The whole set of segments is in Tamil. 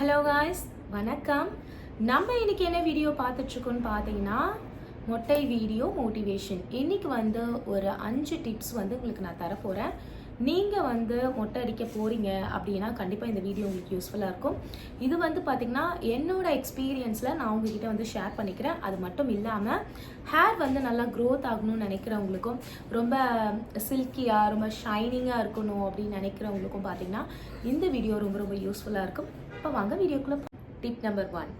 ஹலோ காய்ஸ் வணக்கம். நம்ம இன்னைக்கு என்ன வீடியோ பார்த்துட்ருக்கோன்னு பார்த்தீங்கன்னா மொட்டை வீடியோ மோட்டிவேஷன் இன்னைக்கு வந்து ஒரு அஞ்சு டிப்ஸ் வந்து உங்களுக்கு நான் தரப்போகிறேன் நீங்கள் வந்து மொட்டை அடிக்க போகிறீங்க அப்படின்னா கண்டிப்பாக இந்த வீடியோ உங்களுக்கு யூஸ்ஃபுல்லாக இருக்கும். இது வந்து பார்த்திங்கன்னா என்னோடய எக்ஸ்பீரியன்ஸில் நான் உங்ககிட்ட வந்து ஷேர் பண்ணிக்கிறேன். அது மட்டும் இல்லாமல் ஹேர் வந்து நல்லா க்ரோத் ஆகணும்னு நினைக்கிறவங்களுக்கும் ரொம்ப சில்கியாக ரொம்ப ஷைனிங்காக இருக்கணும் அப்படின்னு நினைக்கிறவங்களுக்கும் பார்த்திங்கன்னா இந்த வீடியோ ரொம்ப ரொம்ப யூஸ்ஃபுல்லாக இருக்கும். இப்போ வாங்க வீடியோக்குள்ளே டிப் நம்பர் ஒன்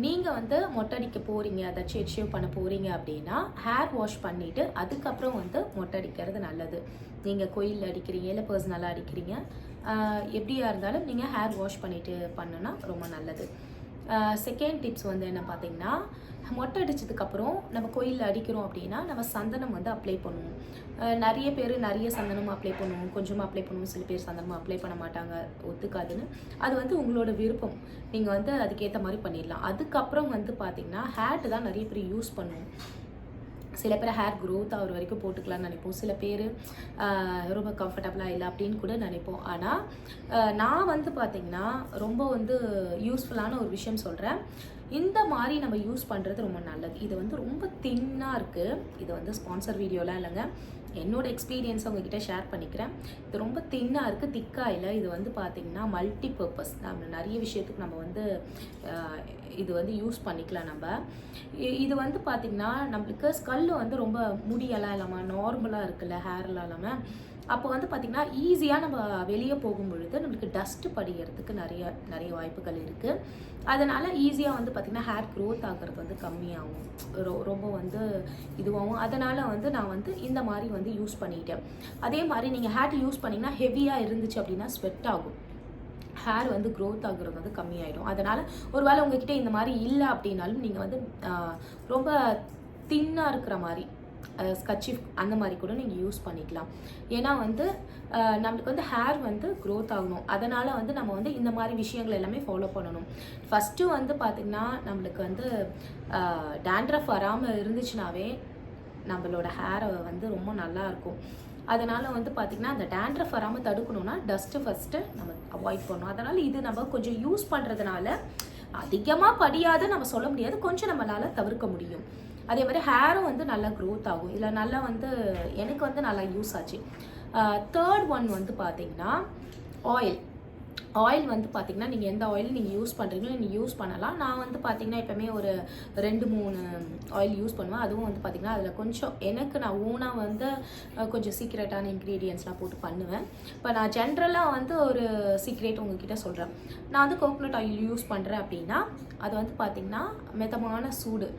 நீங்கள் வந்து மொட்டை அடிக்க போகிறீங்க ஏதாச்சும் ஷேவ் பண்ண போகிறீங்க அப்படின்னா ஹேர் வாஷ் பண்ணிவிட்டு அதுக்கப்புறம் வந்து மொட்டை அடிக்கிறது நல்லது. நீங்கள் கோயிலில் அடிக்கிறீங்க இல்லை பர்சனலாக அடிக்கிறீங்க எப்படியா இருந்தாலும் நீங்கள் ஹேர் வாஷ் பண்ணிவிட்டு பண்ணுன்னா ரொம்ப நல்லது. செகண்ட் டிப்ஸ் வந்து என்ன பார்த்தீங்கன்னா மொட்டை அடித்ததுக்கப்புறம் நம்ம கோயிலில் அடிக்கிறோம் அப்படின்னா நம்ம சந்தனம் வந்து அப்ளை பண்ணுவோம். நிறைய பேர் நிறைய சந்தனம் அப்ளை பண்ணுவோம். கொஞ்சமாக அப்ளை பண்ணுவோம். சில பேர் சந்தனம் அப்ளை பண்ண மாட்டாங்க. ஒத்துக்காதுன்னு. அது வந்து உங்களோட விருப்பம். நீங்கள் வந்து அதுக்கேற்ற மாதிரி பண்ணிடலாம். அதுக்கப்புறம் வந்து பார்த்திங்கன்னா ஹேட் தான் நிறைய பேர் யூஸ் பண்ணுவோம். சில பேர் ஹேர் க்ரோத் ஆகிற வரைக்கும் போட்டுக்கலாம்னு நினைப்போம். சில பேர் ரொம்ப கம்ஃபர்டபுளாக இல்லை அப்படின்னு கூட நினைப்போம். ஆனால் நான் வந்து பார்த்திங்கன்னா ரொம்ப வந்து யூஸ்ஃபுல்லான ஒரு விஷயம் சொல்கிறேன் இந்த மாதிரி நம்ம யூஸ் பண்ணுறது ரொம்ப நல்லது. இது வந்து ரொம்ப தின்னாக இருக்குது இது வந்து ஸ்பான்சர் வீடியோலாம் இல்லைங்க. என்னோட எக்ஸ்பீரியன்ஸை உங்ககிட்ட ஷேர் பண்ணிக்கிறேன். இது ரொம்ப தின்னாக இருக்குது திக்காக இல்லை. இது வந்து பார்த்திங்கன்னா மல்டி பர்பஸ் நம்ம நிறைய விஷயத்துக்கு நம்ம வந்து இது வந்து யூஸ் பண்ணிக்கலாம் நம்ம. இ- இது வந்து பார்த்திங்கன்னா நம்மளுக்கு ஸ்கல்லு வந்து ரொம்ப முடியெல்லாம் இல்லாமல் நார்மலாக இருக்குல்ல ஹேர்லாம் இல்லாமல் அப்போ வந்து பார்த்திங்கன்னா ஈஸியாக நம்ம வெளியே போகும் பொழுது நம்மளுக்கு டஸ்ட்டு படிகிறதுக்கு நிறைய நிறைய வாய்ப்புகள் இருக்குது அதனால் ஈஸியாக வந்து பார்த்திங்கன்னா ஹேர் க்ரோத் ஆகிறது வந்து கம்மியாகும். ரொ ரொம்ப வந்து இதுவாகும். அதனால் வந்து நான் வந்து இந்த மாதிரி வந்து யூஸ் பண்ணிட்டேன். அதே மாதிரி நீங்கள் ஹேர் யூஸ் பண்ணிங்கன்னா ஹெவியாக இருந்துச்சு அப்படின்னா ஸ்வெட் ஆகும். ஹேர் வந்து க்ரோத் ஆகுறது வந்து கம்மியாயிடும். அதனால் ஒரு வேளை உங்ககிட்ட இந்த மாதிரி இல்லை அப்படின்னாலும் நீங்கள் வந்து ரொம்ப தின்னாக இருக்கிற மாதிரி ஸ்கட்சிஃப் அந்த மாதிரி கூட நீங்கள் யூஸ் பண்ணிக்கலாம். ஏன்னா வந்து நம்மளுக்கு வந்து ஹேர் வந்து க்ரோத் ஆகணும். அதனால் வந்து நம்ம வந்து இந்த மாதிரி விஷயங்கள் எல்லாமே ஃபாலோ பண்ணணும். ஃபஸ்ட்டு வந்து பார்த்திங்கன்னா நம்மளுக்கு வந்து டேண்ட்ரஃப் வராமல் இருந்துச்சுனாவே நம்மளோட ஹேரை வந்து ரொம்ப நல்லா இருக்கும். அதனால் வந்து பார்த்திங்கன்னா அந்த டேண்ட்ரஃப் வராமல் தடுக்கணும்னா டஸ்ட்டு ஃபஸ்ட்டு நம்ம அவாய்ட் பண்ணணும். அதனால் இது நம்ம கொஞ்சம் யூஸ் பண்ணுறதுனால அதிகமாக படியாத நம்ம சொல்ல முடியாது. கொஞ்சம் நம்மளால் தவிர்க்க முடியும். அதே மாதிரி ஹேரும் வந்து நல்லா க்ரோத் ஆகும். இதில் நல்லா வந்து எனக்கு வந்து நல்லா யூஸ் ஆச்சு. தேர்ட் ஒன் வந்து பார்த்திங்கன்னா ஆயில் ஆயில் வந்து பார்த்தீங்கன்னா நீங்கள் எந்த ஆயில் நீங்கள் யூஸ் பண்ணுறீங்களோ நீங்கள் யூஸ் பண்ணலாம். நான் வந்து பார்த்தீங்கன்னா எப்போவுமே ஒரு ரெண்டு மூணு ஆயில் யூஸ் பண்ணுவேன். அதுவும் வந்து பார்த்திங்கன்னா அதில் கொஞ்சம் எனக்கு நான் ஓனாக வந்து கொஞ்சம் சீக்ரெட்டான இன்க்ரீடியன்ஸ்லாம் போட்டு பண்ணுவேன். இப்போ நான் ஜென்ரலாக வந்து ஒரு சீக்ரெட் உங்ககிட்ட சொல்கிறேன் நான் வந்து கோகோனட் ஆயில் யூஸ் பண்ணுறேன் அப்படின்னா அது வந்து பார்த்திங்கன்னா மிதமான சூடு.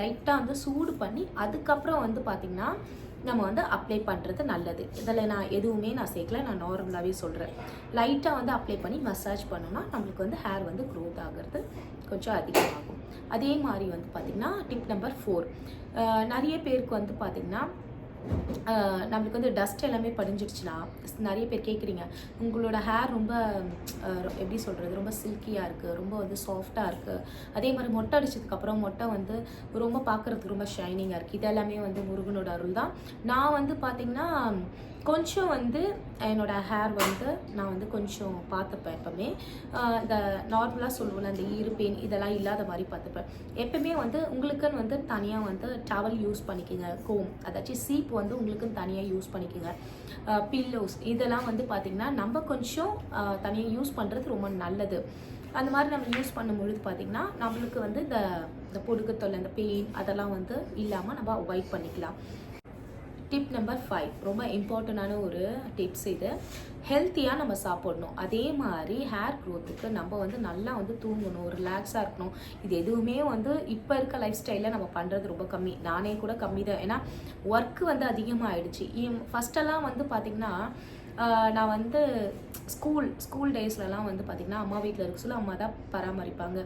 லைட்டாக வந்து சூடு பண்ணி அதுக்கப்புறம் வந்து பார்த்திங்கன்னா நம்ம வந்து அப்ளை பண்ணுறது நல்லது. இதில் நான் எதுவுமே நான் சேர்க்கல நான் நார்மலாகவே சொல்கிறேன் லைட்டாக வந்து அப்ளை பண்ணி மசாஜ் பண்ணோன்னா நம்மளுக்கு வந்து ஹேர் வந்து க்ரோத் ஆகிறது கொஞ்சம் அதிகமாகும். அதே மாதிரி வந்து பார்த்திங்கன்னா டிப் நம்பர் ஃபோர் நிறைய பேருக்கு வந்து பார்த்திங்கன்னா நம்மளுக்கு வந்து டஸ்ட் எல்லாமே படிஞ்சிடுச்சுன்னா நிறைய பேர் கேட்குறீங்க உங்களோட ஹேர் ரொம்ப எப்படி சொல்கிறது ரொம்ப சில்கியாக இருக்குது ரொம்ப வந்து சாஃப்டாக இருக்குது அதே மாதிரி மொட்டை அடிச்சதுக்கப்புறம் மொட்டை வந்து ரொம்ப பார்க்குறதுக்கு ரொம்ப ஷைனிங்காக இருக்குது இதெல்லாமே வந்து முருகனோட அருள் தான். நான் வந்து பார்த்திங்கன்னா கொஞ்சம் வந்து என்னோட ஹேர் வந்து நான் வந்து கொஞ்சம் பார்த்துப்பேன் எப்பவுமே. இந்த நார்மலாக சொல்லுவோம்ல அந்த ஈருப்பேன் இதெல்லாம் இல்லாத மாதிரி பார்த்துப்பேன் எப்பவுமே வந்து உங்களுக்குன்னு வந்து தனியாக வந்து டவல் யூஸ் பண்ணிக்கிங்க கோம் அதாச்சும் சீப் வந்து உங்களுக்குன்னு தனியாக யூஸ் பண்ணிக்கோங்க. பில்லோஸ் இதெல்லாம் வந்து பார்த்திங்கன்னா நம்ம கொஞ்சம் தனியாக யூஸ் பண்ணுறது ரொம்ப நல்லது. அந்த மாதிரி நம்ம யூஸ் பண்ணும்பொழுது பார்த்திங்கன்னா நம்மளுக்கு வந்து இந்த இந்த பொடுக்கு தொல்லை இந்த பெயின் அதெல்லாம் வந்து இல்லாமல் நம்ம அவாய்ட் பண்ணிக்கலாம். டிப் நம்பர் ஃபைவ் ரொம்ப இம்பார்ட்டண்டான ஒரு டிப்ஸ் இது. ஹெல்த்தியாக நம்ம சாப்பிடணும். அதே மாதிரி ஹேர் க்ரோத்துக்கு நம்ம வந்து நல்லா வந்து தூங்கணும். ரிலாக்ஸாக இருக்கணும். இது எதுவுமே வந்து இப்போ இருக்க லைஃப் ஸ்டைலில் நம்ம பண்ணுறது ரொம்ப கம்மி. நானே கூட கம்மி தான் ஏன்னா ஒர்க்கு வந்து அதிகமாகிடுச்சு ஃபஸ்ட்டெல்லாம் வந்து பார்த்திங்கன்னா நான் வந்து ஸ்கூல் ஸ்கூல் டேஸ்லலாம் வந்து பார்த்திங்கன்னா அம்மா வீட்டில் இருக்க சொல்ல அம்மா தான் பராமரிப்பாங்க.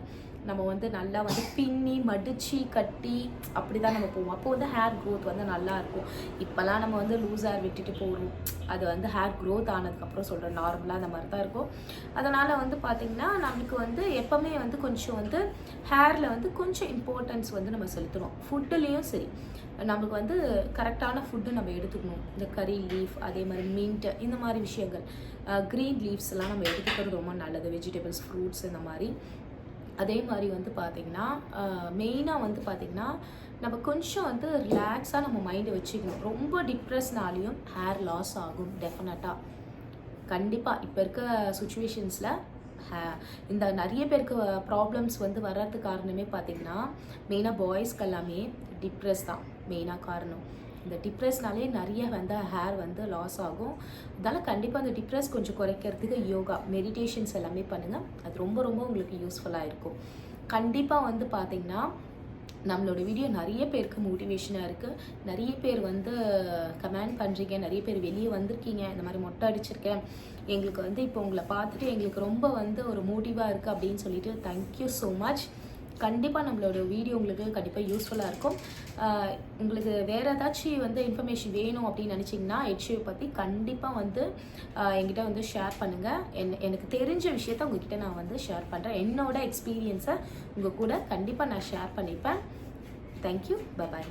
நம்ம வந்து நல்லா வந்து பின்னி மடித்து கட்டி அப்படி தான் நம்ம போவோம். அப்போ வந்து ஹேர் க்ரோத் வந்து நல்லா இருக்கும். இப்போல்லாம் நம்ம வந்து லூஸ் ஹேர் விட்டுட்டு போகிறோம் அது வந்து ஹேர் க்ரோத் ஆனதுக்கப்புறம் சொல்கிற நார்மலாக அந்த மாதிரி தான் இருக்கும். அதனால் வந்து பார்த்திங்கன்னா நமக்கு வந்து எப்போவுமே வந்து கொஞ்சம் வந்து ஹேரில் வந்து கொஞ்சம் இம்பார்ட்டன்ஸ் வந்து நம்ம செலுத்தணும். ஃபுட்டுலேயும் சரி. நமக்கு வந்து கரெக்டான ஃபுட்டு நம்ம எடுத்துக்கணும். இந்த கறி லீஃப் அதே மாதிரி மின்ட் இந்த மாதிரி விஷயங்கள். க்ரீன் லீவ்ஸ்லாம் நம்ம எடுத்துக்கிறது ரொம்ப நல்லது. வெஜிடபிள்ஸ் ஃப்ரூட்ஸ் இந்த மாதிரி. அதே மாதிரி வந்து பார்த்திங்கன்னா மெயினாக வந்து பார்த்திங்கன்னா நம்ம கொஞ்சம் வந்து ரிலாக்ஸாக நம்ம மைண்டை வச்சுக்கணும். ரொம்ப டிப்ரெஸ்னாலையும் ஹேர் லாஸ் ஆகும் டெஃபினட்டாக கண்டிப்பாக இப்போ இருக்க சுச்சுவேஷன்ஸில் இந்த நிறைய பேருக்கு ப்ராப்ளம்ஸ் வந்து வர்றதுக்கு காரணமே பார்த்திங்கன்னா மெயினாக பாய்ஸ்க்கு எல்லாமே டிப்ரெஸ் தான் மெயினாக காரணம். இந்த டிப்ரெஸ்னாலே நிறைய வந்து ஹேர் வந்து லாஸ் ஆகும். அதனால் கண்டிப்பாக அந்த டிப்ரெஸ் கொஞ்சம் குறைக்கிறதுக்கு யோகா மெடிடேஷன்ஸ் எல்லாமே பண்ணுங்கள் அது ரொம்ப ரொம்ப உங்களுக்கு யூஸ்ஃபுல்லாக இருக்கும். கண்டிப்பாக வந்து பார்த்திங்கன்னா நம்மளோட வீடியோ நிறைய பேருக்கு மோட்டிவேஷனாக இருக்குது நிறைய பேர் வந்து கமெண்ட் பண்ணுறீங்க நிறைய பேர் வெளியே வந்திருக்கீங்க இந்த மாதிரி மொட்டை அடிச்சிருக்கேன் எங்களுக்கு வந்து இப்போ உங்களை பார்த்துட்டு எங்களுக்கு ரொம்ப வந்து ஒரு மோட்டிவாக இருக்குது அப்படின்னு சொல்லிட்டு தேங்க்யூ ஸோ மச் கண்டிப்பாக நம்மளோட வீடியோ உங்களுக்கு கண்டிப்பாக யூஸ்ஃபுல்லாக இருக்கும். உங்களுக்கு வேறு ஏதாச்சும் வந்து இன்ஃபர்மேஷன் வேணும் அப்படின்னு நினச்சிங்கன்னா ஹெச்யூ பற்றி கண்டிப்பாக வந்து என்கிட்ட வந்து ஷேர் பண்ணுங்கள் என் எனக்கு தெரிஞ்ச விஷயத்த உங்ககிட்ட நான் வந்து ஷேர் பண்ணுறேன் என்னோட எக்ஸ்பீரியன்ஸை உங்கள் கூட கண்டிப்பாக நான் ஷேர் பண்ணிப்பேன். Thank you bye bye